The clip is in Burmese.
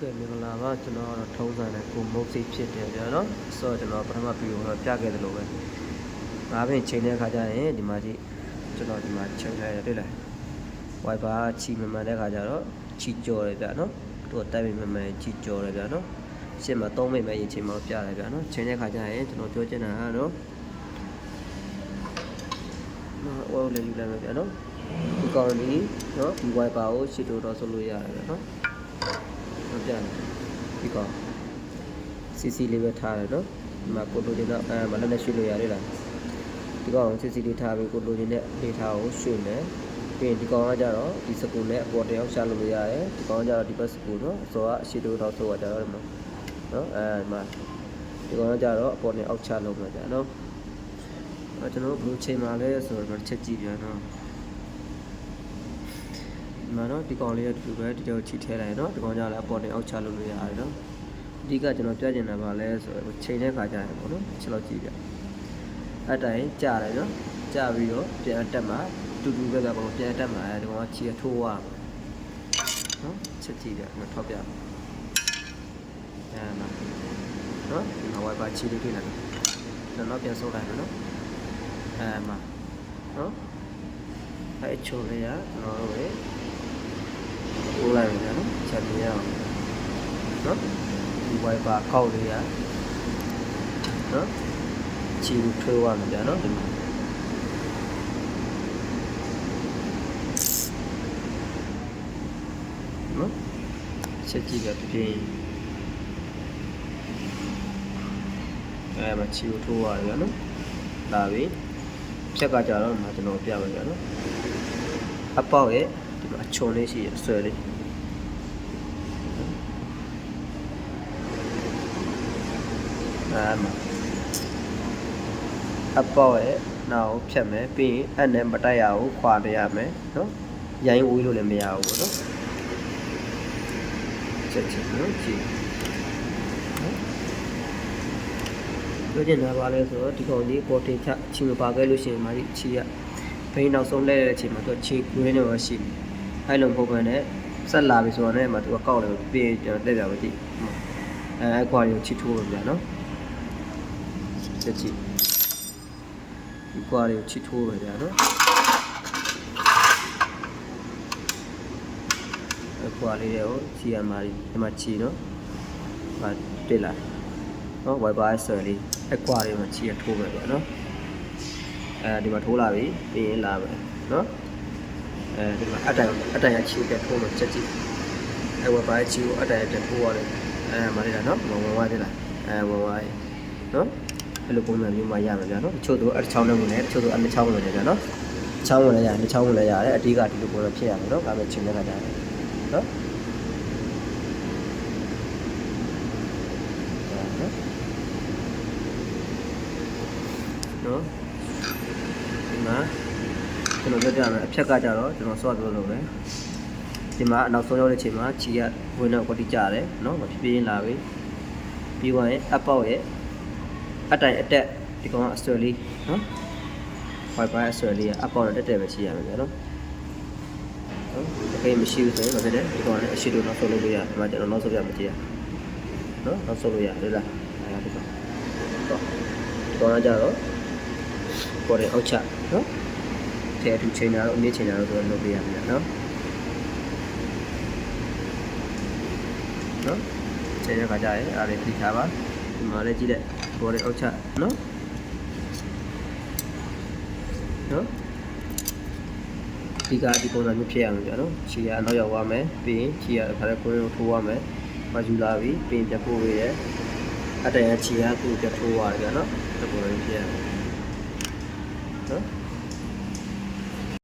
ကဲ့မင်္ဂလာပါကျွန်တော်ကတော့ထုံးစံနဲ့ကိုမုတ်စိတ်ဖြစ်တယ်ဗျာနော်ဆိုတော့ကျွန်တော်ပထမဗီဒီယိုတော့ပြခဲ့တယ်လို့ပဲငါးပင်ချိန်တဲ့ခါကျရင်ဒီမှာကြည့်ကျွန်တော်ဒီမှာချိန်လိုက်ရတွေ့လားဝိုင်ပါချီမမှန်တဲ့ခါကျတော့ချီကြော်တယ်ဗျာနော်သူကတိုက်မိမမှန်ချီကြော်တယ်ဗျာနော်ရှင်းမှာသုံးမိမဲ့ရင်ချိန်မှာပြတယ်ဗျာနော်ချိန်တဲ့ခါကျရင်ကျွန်တော်ပြောချင်တာကတော့နော်ဝေါ်လေးယူလိုက်မယ်ဗျာနော်ဒီကောင်လေးနော်ဒီဝိုင်ပါကိုရှစ်တိုတော့ဆိုလို့ရတယ်ဗျာနော် ဟုတ်ပြန်ဒီကောစီစီလေးပဲထားတယ်နော်ဒီမှာကိုလိုချင်တော့အဲမလည်းနဲ့ရွှေ့လို့ရတယ်လားဒီကောင်စီစီလေးထားပြီးကိုလိုချင်တဲ့ဒေတာကိုရွှေ့မယ်ပြီးရင်ဒီကောင်ကကြတော့ဒီစကူနဲ့အပေါ်တယောက်ရှာလို့ရတယ်ဒီကောင်ကကြတော့ဒီဘက်စကူနော်အစောကအရှိတိုးတော့ဆိုတော့ကြတော့ဒီမှာနော်အဲဒီမှာဒီကောင်ကကြတော့အပေါ်နဲ့အောက်ချလို့မှာကြနော်အဲကျွန်တော်ဘယ်လိုချိန်မှာလဲဆိုတော့ချက်ကြည့်ပြန်နော် ဒီမှာနော်ဒီကောင်လေးရတူတူပဲဒီတော့ချီထဲလိုက်နော်ဒီကောင်ကြလည်းအပေါ်တင်အောက်ချလို့လို့ရတယ်နော်အဓိကကျွန်တော်ပြချင်တာပါလဲဆိုတော့ချိန်တဲ့ခါကြရင်ပေါ့နော်ချက်လောက်ကြည့်ပြအတိုင်းကြာတယ်နော်ကြာပြီးတော့ပြန်တက်မှာတူတူပဲကပေါ့ပြန်တက်မှာအဲဒီကောင်ကချီထိုးရနော်ချက်ကြည့်တယ်မထောက်ပြအဲမှာနော်ဒီမှာ wifi ချီလေးတွေ့လာတယ်ကျွန်တော်ပြန်ဆုပ်လိုက်မယ်နော်အဲမှာနော်အဲချိုလေးရကျွန်တော်တို့ရဲ့ပို့ လိုက်ပြီနော်ချက်ပြရအောင်နော်ဒီ wiper ကောက်လေးရနော်ချီထွေးသွားမှာကြာနော်ဒီမှာနော်ချက်ကြည့်ကြပြင်းအဲမှာချီကိုထိုးရတယ်နော်လာပြီဖြက်ကကြတော့မှာကျွန်တော်ပြပါကြနော်အပေါက်ရဲ့ ဒီမှာအချုံလေးရှိရအဆွဲလေးအဲမှာအပေါက်ရဲ့နောက်ဖြတ်မယ်ပြီးရင်အဲ့နဲ့မတက်ရဘူးခွာပြရမယ်နော်ရိုင်းဝေးလို့လည်းမရဘူးပေါ့နော်ချက်ချင်းနော်ကြည့်ပြောချင်တာပါလဲဆိုတော့ဒီကောင်ကြီးပေါ်တင်ချချီမပါခဲ့လို့ရှိရင်မာကြီးချီရဘိန်းနောက်ဆုံးလဲတဲ့အချိန်မှာသူချီကွင်းနေမှာရှိတယ် အဲ့လိုမဟုတ်ဘဲနဲ့ဆက်လာပြီဆိုတော့လည်းမသူကကောက်တယ်ပြီးရင်ကျွန်တော်တက်ပြပါကြည့်အဲအကွာရုံချီထိုးလို့ပြနော်ချက်ကြည့်ဒီကွာရုံချီထိုးပဲပြနော်အကွာလေးတွေကိုချီရမှာဒီမှာချီနော်ဟာတက်လာနော် wifi ဆွဲလေးအကွာလေးမှာချီရထိုးပဲပြနော်အဲဒီမှာထိုးလာပြီပြီးရင်လာမယ်နော် အဲဒီမှာအတိုင်အတိုင်အချီတက်ထိုးလို့ချက်ကြည့်အဲ wifi ချီကိုအတိုင်တက်ထိုးရတယ်အဲမလေးလားနော်ဝင်ဝင်ဝါးတယ်လားအဲဝင်ဝါးနော်အဲ့လိုပုံစံမျိုးမှရမှာဗျာနော်တချို့တို့အချောင်းနဲ့ဝင်တယ်တချို့တို့အနှစ်ချောင်းဝင်တယ်ဗျာနော်ချောင်းဝင်လည်းရတယ်နှစ်ချောင်းဝင်လည်းရတယ်အဓိကဒီလိုပုံစံဖြစ်ရမယ်နော်ဒါပဲချိန်တဲ့ခါကျတယ်နော်နော်ဒီမှာ ကျွန်တော်ပြောပြမယ်အဖြက်ကကြတော့ကျွန်တော်စောပြောလို့ပဲဒီမှာနောက်ဆုံးရောက်တဲ့ချိန်မှာခြီရဝင်တော့ကွတိကြတယ်နော်မဖြစ်ပြင်းလာပြီပြီးသွားရင်အပေါက်ရဲ့အတိုင်အတက်ဒီကောင်ကအဆွဲလေးနော် wifi အဆွဲလေးကအပေါက်နဲ့တက်တက်ပဲရှိရမယ်ဗျာနော်နော်တကယ်မရှိဘူးဆိုရင်မဖြစ်တယ်ဒီကောင်လည်းအရှိတို့နောက်ဆုံးလုပ်လို့ရတယ်ဒီမှာကျွန်တော်နောက်ဆုံးပြမကြည့်ရနော်နောက်ဆုံးလို့ရတယ်လားအဲဒါဒီကောင်တော့ဒီကောင်ကကြတော့ပေါ်တယ်အောက်ချနော် ထဲအထူးချိန်တာတော့အမြင့်ချိန်တာတော့သူကလုပ်ပေးရမယ်နော်နော်ချိန်ရခါကြရဲအားလေးသိထားပါဒီမှာလည်းကြည့်တဲ့ပေါ်တယ်အောက်ချနော်နော်ဒီကဒီပုံစံမျိုးဖြစ်ရမှာကြာနော်ခြေရနောက်ရောက်သွားမယ်ပြီးရင်ခြေရခါလည်းကိုယ်ကိုထိုးရမယ်မယူလာပြီပြီးရင်ပြပို့ရရဲ့အတန်ရခြေရသူ့ပြထိုးရတယ်ကြာနော်ဒီပုံစံမျိုးဖြစ်ရမယ်နော်